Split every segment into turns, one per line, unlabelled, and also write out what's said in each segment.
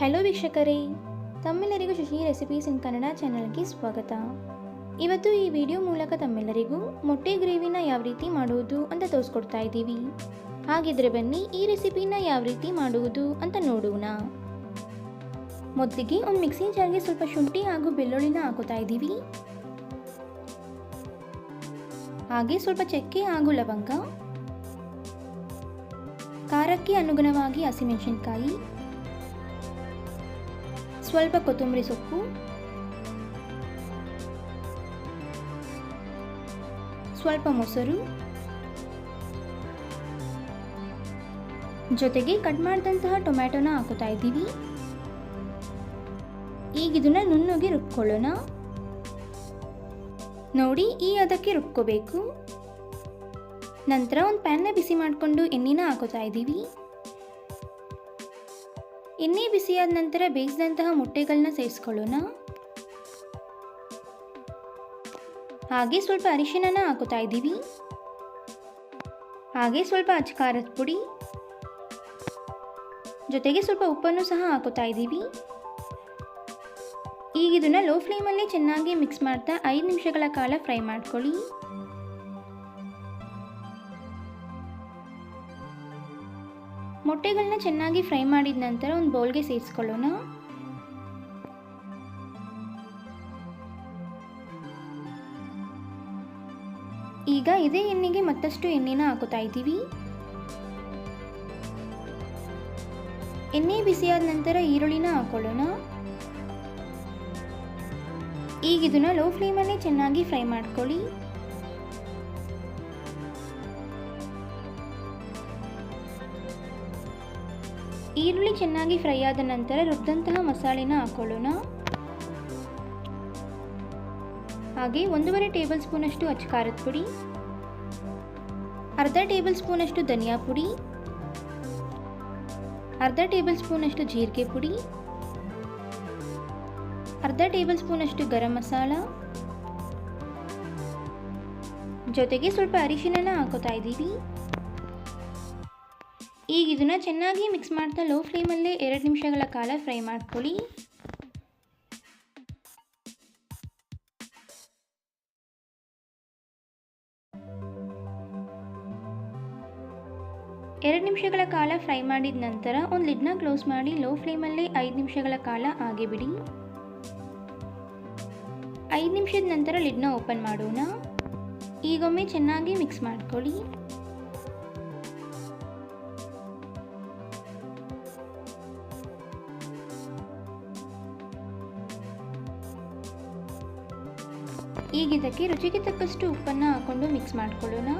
Hello ವೀಕ್ಷಕರೇ, ತಮ್ಮೆಲ್ಲರಿಗೂ Shashi recipes ಇನ್ ಕನ್ನಡ ಚಾನಲ್ಗೆ ಸ್ವಾಗತ. ಇವತ್ತು ಈ ವಿಡಿಯೋ ಮೂಲಕ ತಮ್ಮೆಲ್ಲರಿಗೂ ಮೊಟ್ಟೆ ಗ್ರೇವಿನ ಯಾವ ರೀತಿ ಮಾಡುವುದು ಅಂತ ತೋರಿಸ್ಕೊಡ್ತಾ ಇದ್ದೀವಿ. ಹಾಗಿದ್ರೆ ಬನ್ನಿ ಈ ರೆಸಿಪಿನ ಯಾವ ರೀತಿ ಮಾಡುವುದು ಅಂತ ನೋಡೋಣ. ಮೊದಲಿಗೆ ಒಂದು ಮಿಕ್ಸಿ ಜಾರ್ಗೆ ಸ್ವಲ್ಪ ಶುಂಠಿ ಹಾಗೂ ಬೆಳ್ಳುಳ್ಳಿನ ಹಾಕೋತಾ ಇದ್ದೀವಿ. ಹಾಗೆ ಸ್ವಲ್ಪ ಚಕ್ಕೆ ಹಾಗೂ ಲವಂಗ. ಖಾರಕ್ಕೆ ಅನುಗುಣವಾಗಿ ಹಸಿಮೆಣಸಿನ್ಕಾಯಿ ಸ್ವಲ್ಪ ಕೊತ್ತಂಬರಿ ಸೊಪ್ಪು. ಸ್ವಲ್ಪ ಮೊಸರು. ಜೊತೆಗೆ ಕಟ್ ಮಾಡಿದಂತಹ ಟೊಮ್ಯಾಟೊನ ಹಾಕೋತಾ ಇದ್ದೀವಿ. ಈಗ ಇದನ್ನ ನುಣ್ಣಗೆ ರುಬ್ಕೊಳ್ಳೋಣ. ನೋಡಿ, ಈ ಅದಕ್ಕೆ ರುಬ್ಕೋಬೇಕು. ನಂತರ ಒಂದು ಪ್ಯಾನ್ನ ಬಿಸಿ ಮಾಡಿಕೊಂಡು ಎಣ್ಣೆನ ಹಾಕೋತಾ ಇದ್ದೀವಿ. ಎಣ್ಣೆ ಬಿಸಿಯಾದ ನಂತರ ಬೇಯಿಸಿದಂತಹ ಮೊಟ್ಟೆಗಳನ್ನ ಸೇರಿಸ್ಕೊಳ್ಳೋಣ. ಹಾಗೆ ಸ್ವಲ್ಪ ಅರಿಶಿಣನ ಹಾಕುತ್ತಾ ಇದ್ದೀವಿ. ಹಾಗೆ ಸ್ವಲ್ಪ ಅಚ್ಕಾರದ ಪುಡಿ. ಜೊತೆಗೆ ಸ್ವಲ್ಪ ಉಪ್ಪನ್ನು ಸಹ ಹಾಕುತ್ತಾ ಇದ್ದೀವಿ. ಈಗ ಇದನ್ನು ಲೋ ಫ್ಲೇಮಲ್ಲಿ ಚೆನ್ನಾಗಿ ಮಿಕ್ಸ್ ಮಾಡ್ತಾ ಐದು ನಿಮಿಷಗಳ ಕಾಲ ಫ್ರೈ ಮಾಡ್ಕೊಳ್ಳಿ. ಮೊಟ್ಟೆಗಳನ್ನ ಚೆನ್ನಾಗಿ ಫ್ರೈ ಮಾಡಿದ ನಂತರ ಒಂದು ಬೌಲ್ಗೆ ಸೇರಿಸ್ಕೊಳ್ಳೋಣ. ಈಗ ಇದೇ ಎಣ್ಣೆಗೆ ಮತ್ತಷ್ಟು ಎಣ್ಣೆನ ಹಾಕೋತಾ ಇದ್ದೀವಿ. ಎಣ್ಣೆ ಬಿಸಿಯಾದ ನಂತರ ಈರುಳ್ಳಿನ ಹಾಕೊಳ್ಳೋಣ. ಈಗ ಇದನ್ನ ಲೋ ಫ್ಲೇಮಲ್ಲೇ ಚೆನ್ನಾಗಿ ಫ್ರೈ ಮಾಡ್ಕೊಳ್ಳಿ. ಈರುಳ್ಳಿ ಚೆನ್ನಾಗಿ ಫ್ರೈ ಆದ ನಂತರ ರುಬ್ಬಿದಂತಹ ಮಸಾಲೆನ ಹಾಕೊಳ್ಳೋಣ. ಹಾಗೆ ಒಂದೂವರೆ ಟೇಬಲ್ ಸ್ಪೂನಷ್ಟು ಅಚ್ಚ ಖಾರದ ಪುಡಿ, ಅರ್ಧ ಟೇಬಲ್ ಸ್ಪೂನಷ್ಟು ಧನಿಯಾ ಪುಡಿ, ಅರ್ಧ ಟೇಬಲ್ ಸ್ಪೂನಷ್ಟು ಜೀರಿಗೆ ಪುಡಿ, ಅರ್ಧ ಟೇಬಲ್ ಸ್ಪೂನಷ್ಟು ಗರಂ ಮಸಾಲ. ಜೊತೆಗೆ ಸ್ವಲ್ಪ ಅರಿಶಿಣನ ಹಾಕೋತಾ ಇದ್ದೀವಿ. ಈಗ ಇದನ್ನು ಚೆನ್ನಾಗಿ ಮಿಕ್ಸ್ ಮಾಡ್ತಾ ಲೋ ಫ್ಲೇಮಲ್ಲೇ ಎರಡು ನಿಮಿಷಗಳ ಕಾಲ ಫ್ರೈ ಮಾಡ್ಕೊಳ್ಳಿ. ಎರಡು ನಿಮಿಷಗಳ ಕಾಲ ಫ್ರೈ ಮಾಡಿದ ನಂತರ ಒಂದು ಲಿಡ್ನ ಕ್ಲೋಸ್ ಮಾಡಿ ಲೋ ಫ್ಲೇಮಲ್ಲೇ ಐದು ನಿಮಿಷಗಳ ಕಾಲ ಹಾಗೆ ಬಿಡಿ ಐದು ನಿಮಿಷದ ನಂತರ ಲಿಡ್ನ ಓಪನ್ ಮಾಡೋಣ. ಈಗೊಮ್ಮೆ ಚೆನ್ನಾಗಿ ಮಿಕ್ಸ್ ಮಾಡ್ಕೊಳ್ಳಿ. ಈಗ ಇದಕ್ಕೆ ರುಚಿಗೆ ತಕ್ಕಷ್ಟು ಉಪ್ಪನ್ನು ಹಾಕೊಂಡು ಮಿಕ್ಸ್ ಮಾಡ್ಕೊಳ್ಳೋಣ.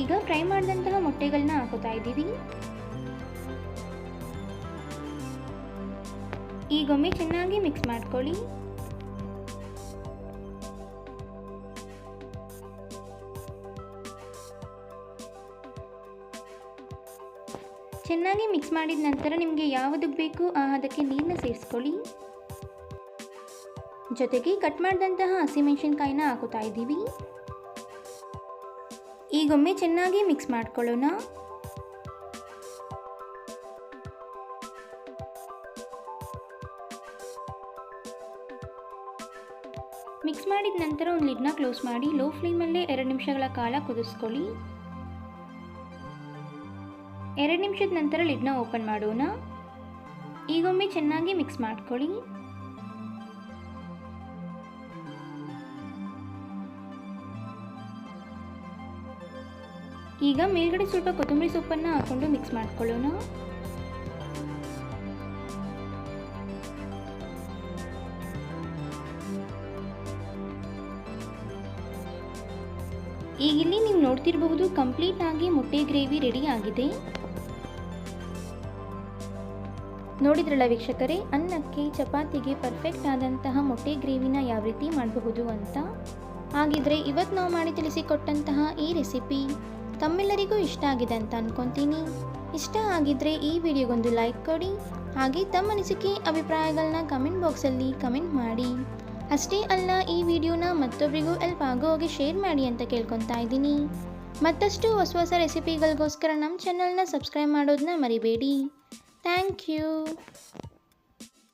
ಈಗ ಫ್ರೈ ಮಾಡಿದಂತಹ ಮೊಟ್ಟೆಗಳನ್ನ ಹಾಕೋತಾ ಇದ್ದೀವಿ. ಈಗೊಮ್ಮೆ ಚೆನ್ನಾಗಿ ಮಿಕ್ಸ್ ಮಾಡ್ಕೊಳ್ಳಿ. ಚೆನ್ನಾಗಿ ಮಿಕ್ಸ್ ಮಾಡಿದ ನಂತರ ನಿಮಗೆ ಯಾವುದು ಬೇಕು ಅದಕ್ಕೆ ನೀರನ್ನ ಸೇರಿಸ್ಕೊಳ್ಳಿ. ಜೊತೆಗೆ ಕಟ್ ಮಾಡಿದಂತಹ ಹಸಿಮೆಣಸಿನ್ಕಾಯಿನ ಹಾಕುತ್ತಾ ಇದ್ದೀವಿ. ಈಗೊಮ್ಮೆ ಚೆನ್ನಾಗಿ ಮಿಕ್ಸ್ ಮಾಡ್ಕೊಳ್ಳೋಣ. ಮಿಕ್ಸ್ ಮಾಡಿದ ನಂತರ ಒಂದು ಲಿಡ್ನ ಕ್ಲೋಸ್ ಮಾಡಿ ಲೋ ಫ್ಲೇಮಲ್ಲೇ ಎರಡು ನಿಮಿಷಗಳ ಕಾಲ ಕುದಿಸ್ಕೊಳ್ಳಿ. ಎರಡು ನಿಮಿಷದ ನಂತರ ಲಿಡ್ನ ಓಪನ್ ಮಾಡೋಣ. ಈಗೊಮ್ಮೆ ಚೆನ್ನಾಗಿ ಮಿಕ್ಸ್ ಮಾಡ್ಕೊಳ್ಳಿ. ಈಗ ಮೇಲ್ಗಡೆ ಸ್ವಲ್ಪ ಕೊತ್ತಂಬರಿ ಸೊಪ್ಪನ್ನು ಹಾಕೊಂಡು ಮಿಕ್ಸ್ ಮಾಡ್ಕೊಳ್ಳೋಣ. ಈಗ ಇಲ್ಲಿ ನೀವು ನೋಡ್ತಿರಬಹುದು ಕಂಪ್ಲೀಟ್ ಆಗಿ ಮೊಟ್ಟೆ ಗ್ರೇವಿ ರೆಡಿ ಆಗಿದೆ. ನೋಡಿದ್ರಲ್ಲ ವೀಕ್ಷಕರೇ, ಅನ್ನಕ್ಕೆ ಚಪಾತಿಗೆ ಪರ್ಫೆಕ್ಟ್ ಆದಂತಹ ಮೊಟ್ಟೆ ಗ್ರೇವಿನ ಯಾವ ರೀತಿ ಮಾಡಬಹುದು ಅಂತ? ಹಾಗಿದ್ರೆ ಇವತ್ತು ನಾವು ಮಾಡಿ ತಿಳಿಸಿಕೊಟ್ಟಂತಹ ಈ ರೆಸಿಪಿ ತಮ್ಮೆಲ್ಲರಿಗೂ ಇಷ್ಟ ಆಗಿದೆ ಅಂತ ಅನ್ಕೊತೀನಿ. ಇಷ್ಟ ಆಗಿದ್ರೆ ಈ ವಿಡಿಯೋಗೊಂದು ಲೈಕ್ ಕೊಡಿ, ಹಾಗೆ ತಮ್ಮ ಅನಿಸಿಕೆ ಅಭಿಪ್ರಾಯಗಳನ್ನ ಕಮೆಂಟ್ ಬಾಕ್ಸಲ್ಲಿ ಕಮೆಂಟ್ ಮಾಡಿ. ಅಷ್ಟೇ ಅಲ್ಲ, ಈ ವಿಡಿಯೋನ ಮತ್ತೊಬ್ಬರಿಗೂ ಎಲ್ಪ್ ಆಗೋ ಹಾಗೆ ಶೇರ್ ಮಾಡಿ ಅಂತ ಕೇಳ್ಕೊತಾ ಇದ್ದೀನಿ. ಮತ್ತಷ್ಟು ಹೊಸ ಹೊಸ ರೆಸಿಪಿಗಳಿಗೋಸ್ಕರ ನಮ್ಮ ಚಾನಲ್ನ ಸಬ್ಸ್ಕ್ರೈಬ್ ಮಾಡೋದನ್ನ ಮರಿಬೇಡಿ. Thank you.